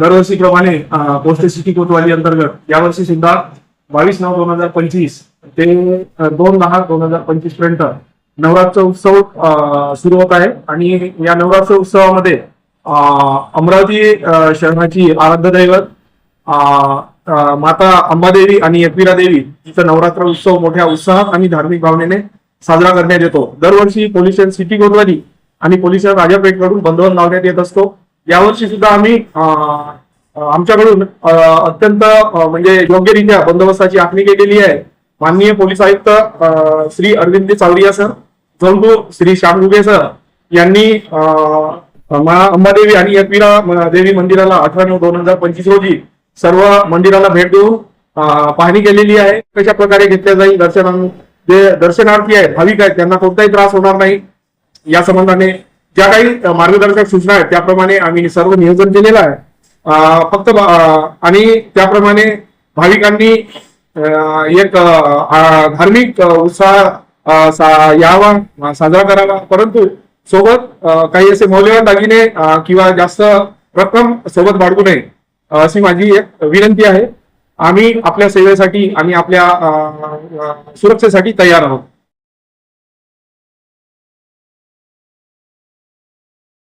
दरवर्षीप्रमाणे अ, सिटी कोतवाली अंतर्गत यावर्षी सुद्धा बावीस नऊ दोन हजार पंचवीस ते दोन दहा दोन हजार पंचवीसपर्यंत नवरात्र उत्सव सुरू होत आहे. आणि या नवरात्र उत्सवामध्ये अमरावती शहराची आराध्य दैवत माता अंबादेवी आणि एकविरा देवी तिचा नवरात्र उत्सव मोठ्या उत्साहात आणि धार्मिक भावनेने साजरा करण्यात येतो. दरवर्षी पोलीस सिटी कोतवाली आणि पोलीस राजापेठकडून बंदोबस्त लावण्यात येत असतो. यावर्षी सुद्धा आम्ही अ, आमच्याकडून अत्यंत म्हणजे योग्यरित्या बंदोबस्ताची आखणी केलेली आहे. माननीय पोलीस आयुक्त श्री अरविंद चावरिया सर जळगू श्री श्याम घुगे सर यांनी मा अंबादेवी आणि एकविरा देवी मंदिराला अठरा नऊ दोन हजार पंचवीस रोजी सर्व मंदिराला भेट देऊन पाहणी केलेली आहे. कशा प्रकारे घेतल्या जाईल दर्शना जे दर्शनार्थी आहेत भाविक आहेत त्यांना कोणताही त्रास होणार नाही. या संबंधाने ज्या काही मार्गदर्शक सूचना आहेत त्याप्रमाणे आम्ही सर्व नियोजन केलेलं आहे. फक्त आणि त्याप्रमाणे भाविकांनी एक धार्मिक उत्साह सा- यावा साजरा करावा. परंतु सोबत काही असे मौल्यवान दागिने किंवा जास्त रक्कम सोबत बाळगू नये अशी माझी एक विनंती आहे. आम्ही आपल्या सेवेसाठी आणि आपल्या सुरक्षेसाठी तयार आहोत.